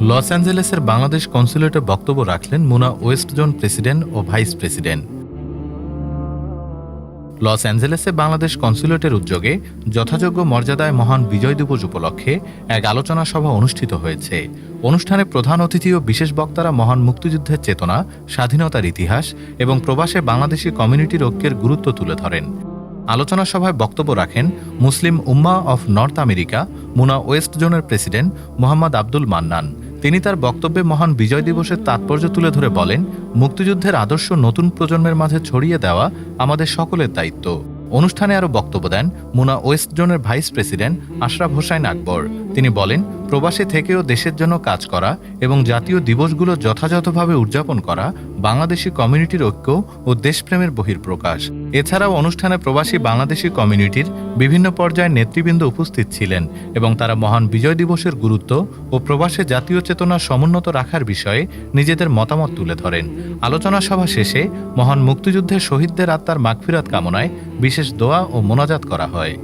Loss অ্যাঞ্জেলেসের Bangladesh কনসুলেটে বক্তব্য রাখলেন মুনা ওয়েস্ট জোন প্রেসিডেন্ট ও ভাইস প্রেসিডেন্ট। লস অ্যাঞ্জেলেসে বাংলাদেশ কনসুলেটের উদ্যোগে যথাযোগ্য মর্যাদায় মহান বিজয় দিবস উপলক্ষে এক আলোচনা সভা অনুষ্ঠিত হয়েছে। অনুষ্ঠানে প্রধান অতিথি ও বিশেষ বক্তারা মহান মুক্তিযুদ্ধের চেতনা, স্বাধীনতার ইতিহাস এবং প্রবাসে বাংলাদেশি কমিউনিটির ঐক্যের গুরুত্ব তুলে ধরেন। আলোচনা সভায় বক্তব্য রাখেন Muslim Ummah of North America, MUNA west জোনের প্রেসিডেন্ট মোহাম্মদ আব্দুল মান্নান। তিনি তার বক্তব্যে মহান বিজয় দিবসের তাৎপর্য তুলে ধরে বলেন, মুক্তিযুদ্ধের আদর্শ নতুন প্রজন্মের মাঝে ছড়িয়ে দেওয়া আমাদের সকলের দায়িত্ব। অনুষ্ঠানে আরও বক্তব্য দেন মুনা ওয়েস্ট জোনের ভাইস প্রেসিডেন্ট আশরাফ হোসাইন আকবর। তিনি বলেন, প্রবাসে থেকেও দেশের জন্য কাজ করা এবং জাতীয় দিবসগুলো যথাযথভাবে উদযাপন করা বাংলাদেশি কমিউনিটির ঐক্য ও দেশপ্রেমের বহির্প্রকাশ এছাড়াও অনুষ্ঠানে প্রবাসী বাংলাদেশি কমিউনিটির বিভিন্ন পর্যায়ে নেতৃবৃন্দ উপস্থিত ছিলেন এবং তারা মহান বিজয় দিবসের গুরুত্ব ও প্রবাসে জাতীয় চেতনা সমুন্নত রাখার বিষয়ে নিজেদের মতামত তুলে ধরেন। আলোচনা সভা শেষে মহান মুক্তিযুদ্ধের শহীদদের আত্মার মাগফিরাত কামনায় বিশেষ দোয়া ও মোনাজাত করা হয়।